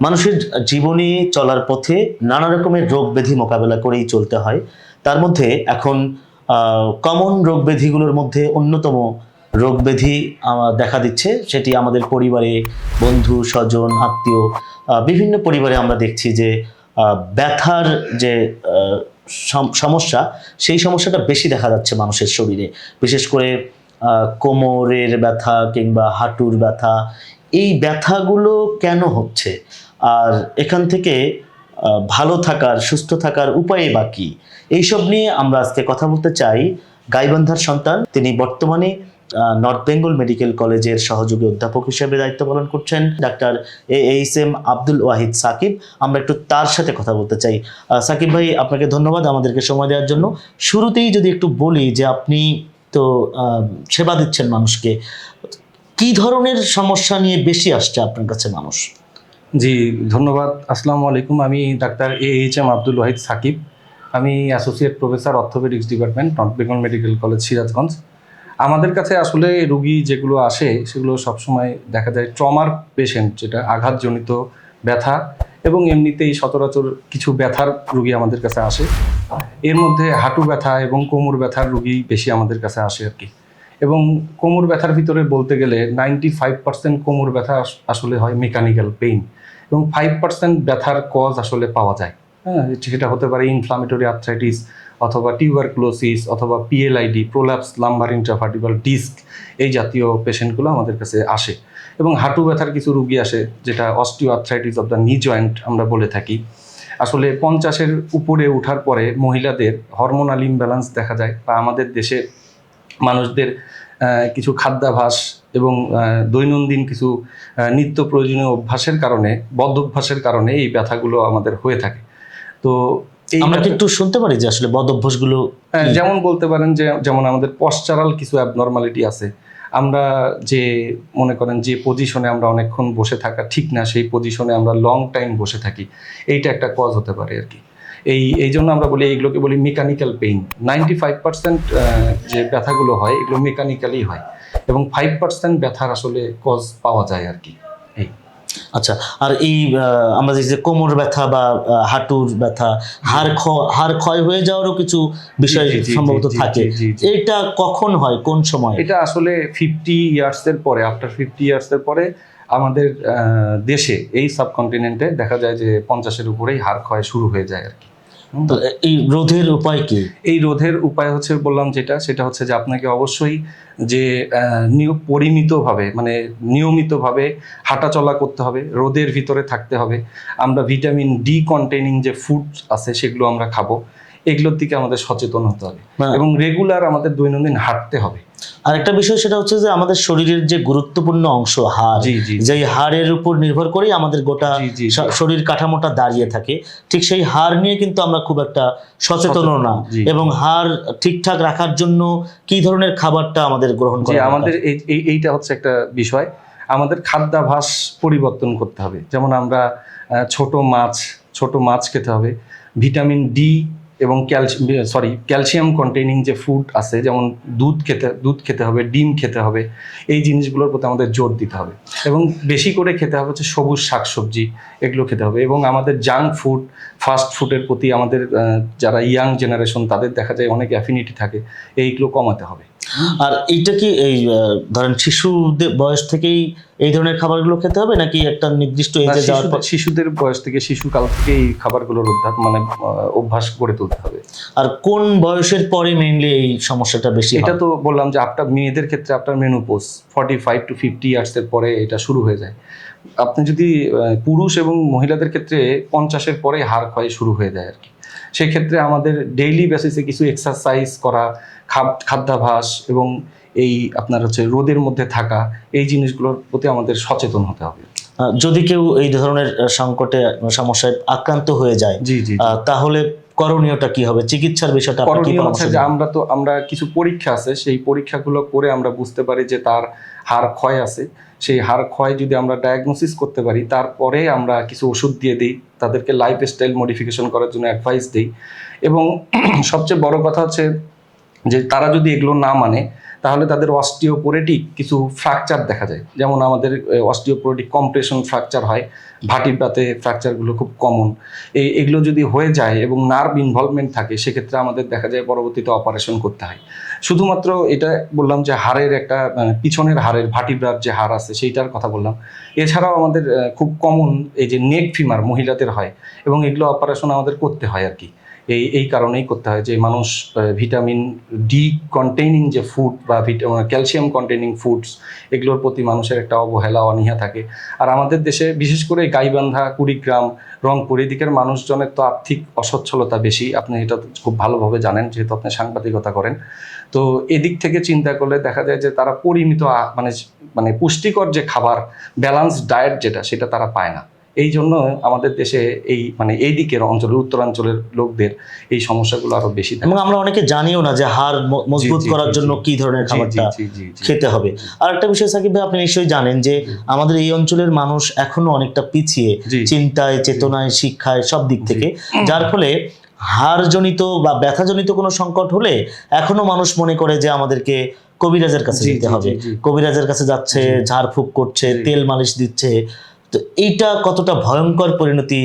মানুষের জীবনে চলার পথে নানা রকমের রোগ ব্যাধি মোকাবেলা করেই চলতে হয়। তার মধ্যে এখন কমন রোগ ব্যাধিগুলোর মধ্যে অন্যতম রোগ ব্যাধি দেখা দিচ্ছে। সেটি আমাদের পরিবারে বন্ধু, স্বজন, আত্মীয় বিভিন্ন পরিবারে আমরা দেখছি যে ব্যথার যে সম- সমস্যা, সেই সমস্যাটা বেশি দেখা যাচ্ছে মানুষের শরীরে। বিশেষ করে কোমরের ব্যথা কিংবা হাঁটুর ব্যথা। এই ব্যথাগুলো কেন হচ্ছে? আর এখান থেকে ভালো থাকার, সুস্থ থাকার উপায় বা কি? এইসব নিয়ে আমরা আজকে কথা বলতে চাই গাইবান্ধার সন্তান। তিনি বর্তমানে নর্থ বেঙ্গল মেডিকেল কলেজের সহযোগী অধ্যাপক হিসেবে দায়িত্ব পালন করছেন doctor A H M Abdul Wahid Sakib. আমরা একটু তার সাথে কথা বলতে চাই। সাকিব ভাই, আপনাকে ধন্যবাদ আমাদেরকে সময় দেওয়ার জন্য। শুরুতেই যদি একটু বলি যে আপনি তো সেবা দিচ্ছেন মানুষকে, কি ধরনের সমস্যা নিয়ে বেশি আসছে আপনার কাছে মানুষ? জি, ধন্যবাদ। আসসালামু আলাইকুম। আমি doctor A H M Abdul Wahid Sakib. আমি associate professor orthopaedics department, north Bengal medical college, Sirajganj. আমাদের কাছে আসলে রুগী যেগুলো আসে, সেগুলো সবসময় দেখা যায় ট্রমার পেশেন্ট, যেটা আঘাতজনিত ব্যথা এবং এমনিতেই সচরাচর কিছু ব্যথার রুগী আমাদের কাছে আসে। এর মধ্যে হাঁটু ব্যথা এবং কোমর ব্যথার রুগী বেশি আমাদের কাছে আসে আর কি। এবং কোমর ব্যথার ভিতরে বলতে গেলে নাইনটি ফাইভ পার্সেন্ট কোমর ব্যথা আস- আসলে হয় মেকানিক্যাল পেইন এবং ফাইভ পার্সেন্ট ব্যথার কজ আসলে পাওয়া যায়। হ্যাঁ সেটা হতে পারে ইনফ্লামেটরি আর্থ্রাইটিস অথবা টিউবারক্লোসিস অথবা PLID prolapse lumbar intervertebral disc এই জাতীয় পেশেন্টগুলো আমাদের কাছে আসে। এবং হাঁটু ব্যথার কিছু রুগী আসে, যেটা osteoarthritis of the knee joint আমরা বলে থাকি। আসলে পঞ্চাশের উপরে ওঠার পরে মহিলাদের হরমোনাল ইমব্যালেন্স দেখা যায় বা আমাদের দেশে মানুষদের কিছু খাদ্যাভাস এবং দৈনন্দিন কিছু নিত্য প্রয়োজনীয় অভ্যাসের কারণে বদ্ধ অভ্যাসের কারণে এই ব্যথাগুলো আমাদের হয়ে থাকে। তো আমরা কি একটু শুনতে পারি যে আসলে বদ অভ্যাসগুলো যেমন বলতে পারেন যে যেমন আমাদের পশ্চারাল কিছু অ্যাবনর্মালিটি আছে। আমরা যে মনে করেন যে পজিশনে আমরা অনেকক্ষণ বসে থাকা ঠিক না সেই পজিশনে আমরা লং টাইম বসে থাকি। এইটা একটা কজ হতে পারে আর কি। এই এই জন্য আমরা বলি এইগুলোকে বলি mechanical pain ninety five percent যে ব্যথাগুলো হয় এগুলো মেকানিক্যালি হয়। এবং ফাইভ পার্সেন্ট ব্যথার আসলে কজ পাওয়া যায় আর কি। এই। আচ্ছা আর এই আমরা যে কোমর ব্যথা বা হাঁটুর ব্যথা হাড় হাড় ক্ষয় হয়ে যাওয়ারও কিছু বিষয় সম্ভবত থাকে। এটা কখন হয়? কোন সময়? এটা আসলে ফিফটি ইয়ার্সের পরে আফটার ফিফটি ইয়ার্সের পরে আমাদের দেশে এই সাবকন্টিনেন্টে দেখা যায় যে পঞ্চাশের উপরেই হাড় ক্ষয় শুরু হয়ে যায় আর কি। তো এই রোধের উপায় কি? এই রোধের উপায় হচ্ছে বললাম যেটা সেটা হচ্ছে যে আপনাকে অবশ্যই যে পরিমিতভাবে মানে নিয়মিতভাবে হাঁটাচলা করতে হবে রোদের ভিতরে থাকতে হবে। আমরা ভিটামিন ডি কন্টেনিং যে ফুড আছে সেগুলো আমরা খাব। এগুলোর দিকে আমাদের সচেতন হতে হবে। হ্যাঁ। এবং রেগুলার আমাদের দৈনন্দিন হাঁটতে হবে। আর একটা বিষয় সেটা হচ্ছে যে আমাদের শরীরের যে গুরুত্বপূর্ণ অংশ হাড় জি জি যে হাড়ের উপর নির্ভর করেই আমাদের গোটা শরীর কাঠামোটা দাঁড়িয়ে থাকে। ঠিক সেই হাড় নিয়ে কিন্তু আমরা খুব একটা সচেতন না। এবং হাড় ঠিকঠাক রাখার জন্য কি ধরনের খাবারটা আমাদের গ্রহণ করা আমাদের এই এই- এইটা হচ্ছে একটা বিষয়। আমাদের খাদ্যাভাস পরিবর্তন করতে হবে। যেমন আমরা ছোট মাছ ছোট মাছ খেতে হবে। ভিটামিন ডি এবং ক্যালসিয়াম সরি ক্যালসিয়াম কন্টেনিং যে ফুড আছে, যেমন দুধ খেতে দুধ খেতে হবে, ডিম খেতে হবে, এই জিনিসগুলোর প্রতি আমাদের জোর দিতে হবে। এবং বেশি করে খেতে হবে হচ্ছে সবুজ শাকসবজি, এগুলো খেতে হবে। এবং আমাদের জাঙ্ক ফুড ফাস্ট ফুডের প্রতি আমাদের যারা ইয়াং জেনারেশন তাদের দেখা যায় অনেক অ্যাফিনিটি থাকে, এইগুলো কমাতে হবে। আর এইটা কি এই ধরেন শিশুদের বয়স থেকেই এই ধরনের খাবারগুলো খেতে হবে নাকি একটা নির্দিষ্ট এজে যাওয়ার পর শিশুদের- বয়স থেকে শিশুকাল থেকে এই খাবারগুলোর অভ্যাস মানে অভ্যাস গড়ে তুলতে হবে। আর কোন বয়সের পরে মেইনলি এই সমস্যাটা বেশি এটা তো বললাম যে আপনার মেয়েদের ক্ষেত্রে আপনার menopause forty five to fifty ইয়ার্সের পরে এটা শুরু হয়ে যায়। আপনি যদি পুরুষ এবং মহিলাদের ক্ষেত্রে পঞ্চাশের পরে হাড় ক্ষয় শুরু হয়ে যায় আর কি। সেক্ষেত্রে আমাদের ডেইলি বেসিসে কিছু এক্সারসাইজ করা খাদ্যাভাস এবং এই আপনার হচ্ছে রোদের মধ্যে থাকা এই জিনিসগুলোর প্রতি আমাদের সচেতন হতে হবে। যদি কেউ এই ধরনের সংকটে সমস্যায় আক্রান্ত হয়ে যায় জি জি তাহলে করণীয়টা কি হবে? চিকিৎসার বিষয়টা করণীয় হচ্ছে যে আমরা তো আমরা কিছু পরীক্ষা আছে সেই পরীক্ষাগুলো করে আমরা বুঝতে পারি যে তার হার ক্ষয় আছে। সেই হাড় ক্ষয় যদি আমরা ডায়াগনোসিস করতে পারি, তারপরে আমরা কিছু ওষুধ দিয়ে দিই, তাদেরকে লাইফ স্টাইল মডিফিকেশন করার জন্য অ্যাডভাইস দিই। এবং সবচেয়ে বড় কথা হচ্ছে যে তারা যদি এগুলো না মানে তাহলে তাদের অস্টিওপোরেটিক কিছু ফ্র্যাকচার দেখা যায়। যেমন আমাদের অস্টিওপোরেটিক কম্প্রেশন ফ্র্যাকচার হয় ভাটিব্রাতে ফ্র্যাকচারগুলো খুব কমন এই এগুলো যদি হয়ে যায় এবং নার্ভ ইনভলভমেন্ট থাকে, সেক্ষেত্রে আমাদের দেখা যায় পরবর্তীতে অপারেশন করতে হয়। শুধুমাত্র এটা বললাম যে হাড়ের একটা পিছনের হাড়ের ভাটিব্রার যে হাড় আছে, সেইটার কথা বললাম। এছাড়াও আমাদের খুব কমন এই যে নেক ফিমার মহিলাদের হয় এবং এগুলো অপারেশন আমাদের করতে হয় আর কি। এই এই কারণেই করতে হয় যে মানুষ ভিটামিন ডি কন্টেইনিং যে ফুড বা ক্যালসিয়াম কন্টেইনিং ফুডস এগুলোর প্রতি মানুষের একটা অবহেলা, অনীহা থাকে। আর আমাদের দেশে বিশেষ করে গাইবান্ধা, কুড়িগ্রাম, রংপুর, এদিকের মানুষজনের তো আর্থিক অসচ্ছলতা বেশি। আপনি এটা খুব ভালোভাবে জানেন, যেহেতু আপনি সাংবাদিকতা করেন। তো এদিক থেকে চিন্তা করলে দেখা যায় যে তারা পরিমিত মানে মানে পুষ্টিকর যে খাবার ব্যালান্স ডায়েট যেটা, সেটা তারা পায় না। এই জন্য আমাদের দেশে এই মানে এই দিকের অঞ্চলের উত্তরাঞ্চলের লোকদের এই সমস্যাগুলো আরও বেশি এবং আমরা অনেকে জানিও না যে হাড় ম- মজবুত করার জন্য কি ধরনের খাবারটা খেতে হবে। আর একটা বিষয় সাকিব ভাই আপনি নিশ্চয়ই জানেন যে আমাদের এই অঞ্চলের মানুষ এখনও অনেকটা পিছিয়ে চিন্তায় চেতনায় শিক্ষায় সব দিক থেকে। যার ফলে হাড়জনিত বা ব্যথাজনিত কোনো সংকট হলে এখনও মানুষ মনে করে যে আমাদেরকে কবিরাজের কাছে যেতে হবে। কবিরাজের কাছে যাচ্ছে ঝাড়ফুঁক করছে তেল মালিশ দিচ্ছে তো এইটা কতটা ভয়ঙ্কর পরিণতি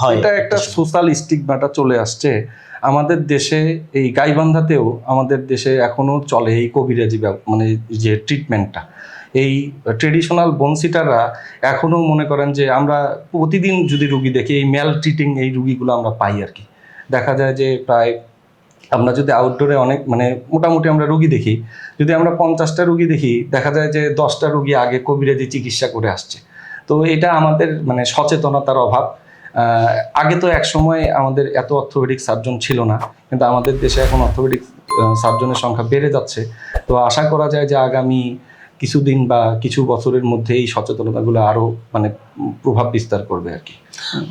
হয়? এটা একটা সোশ্যাল স্টিগমাটা চলে আসছে। আমাদের দেশে এই গাইবান্ধাতেও আমাদের দেশে এখনও চলে এই কবিরাজি মানে যে ট্রিটমেন্টটা এই ট্রেডিশনাল বনসিটাররা এখনও মনে করেন যে আমরা প্রতিদিন যদি রুগী দেখি, এই ম্যাল ট্রিটিং এই রুগীগুলো আমরা পাই আর কি। দেখা যায় যে প্রায় আমরা যদি আউটডোরে অনেক মানে মোটামুটি আমরা রুগী দেখি, যদি আমরা পঞ্চাশটা রুগী দেখি, দেখা যায় যে দশটা রুগী আগে কবিরাজি চিকিৎসা করে আসছে। তো এটা আমাদের মানে সচেতনতার অভাব। আগে তো এক সময় আমাদের এত অর্থোপেডিক সার্জন ছিল না, কিন্তু আমাদের দেশে এখন অর্থোপেডিক সার্জনের সংখ্যা বেড়ে যাচ্ছে। তো আশা করা যায় যে আগামী কিছুদিন বা কিছু বছরের মধ্যে এই সচেতনতাগুলো আরও মানে প্রভাব বিস্তার করবে আর কি।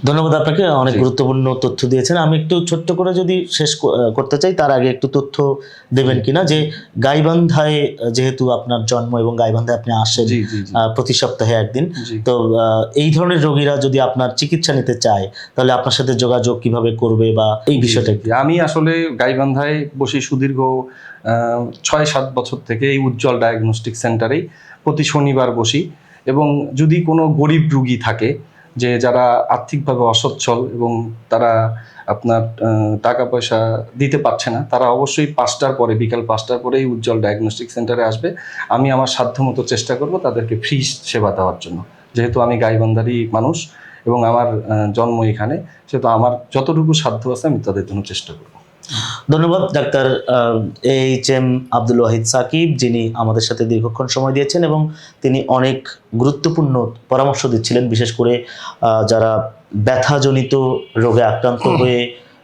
ধন্যবাদ আপনাকে অনেক গুরুত্বপূর্ণ তথ্য দিয়েছেন। আমি একটু ছোট্ট করে যদি শেষ করতে চাই তার আগে একটু তথ্য দেবেন কিনা যে গাইবান্ধায় যেহেতু আপনার জন্ম এবং গাইবান্ধায় আপনি আসেন প্রতি সপ্তাহে একদিন তো এই ধরনের রোগীরা যদি আপনার চিকিৎসা নিতে চায় তাহলে আপনার সাথে যোগাযোগ কীভাবে করবে বা এই বিষয়টা। আমি আসলে গাইবান্ধায় বসি সুদীর্ঘ ছয় সাত বছর থেকে এই উজ্জ্বল ডায়াগনস্টিক সেন্টারেই প্রতি শনিবার বসি। এবং যদি কোনো গরিব রুগী থাকে যে যারা আর্থিকভাবে অসচ্ছল এবং তারা আপনার টাকা পয়সা দিতে পারছে না, তারা অবশ্যই পাঁচটার পরে, বিকাল পাঁচটার পরেই উজ্জ্বল ডায়াগনস্টিক সেন্টারে আসবে। আমি আমার সাধ্যমতো চেষ্টা করব তাদেরকে ফ্রি সেবা দেওয়ার জন্য। যেহেতু আমি গাইবান্ধারি মানুষ এবং আমার জন্ম এখানে, সেহেতু আমার যতটুকু সাধ্য আছে আমি তাদের জন্য চেষ্টা করব। ধন্যবাদ doctor H M Abdul Wahid Sakib যিনি আমাদের সাথে দীর্ঘক্ষণ সময় দিয়েছেন এবং তিনি অনেক গুরুত্বপূর্ণ পরামর্শ দিচ্ছিলেন বিশেষ করে যারা ব্যথাজনিত রোগে আক্রান্ত হয়ে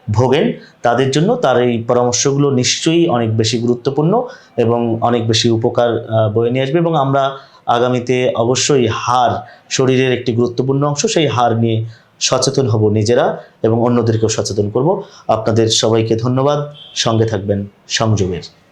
ভোগেন তাদের জন্য তার এই পরামর্শগুলো নিশ্চয়ই অনেক বেশি গুরুত্বপূর্ণ এবং অনেক বেশি উপকার বয়ে নিয়ে আসবে এবং আমরা আগামীতে অবশ্যই হাড় শরীরের একটি গুরুত্বপূর্ণ অংশ সেই হাড় নিয়ে সচেতন হব নিজেরা এবং অন্যদেরকেও সচেতন করব। আপনাদের সবাইকে ধন্যবাদ। সঙ্গে থাকবেন সংযোগের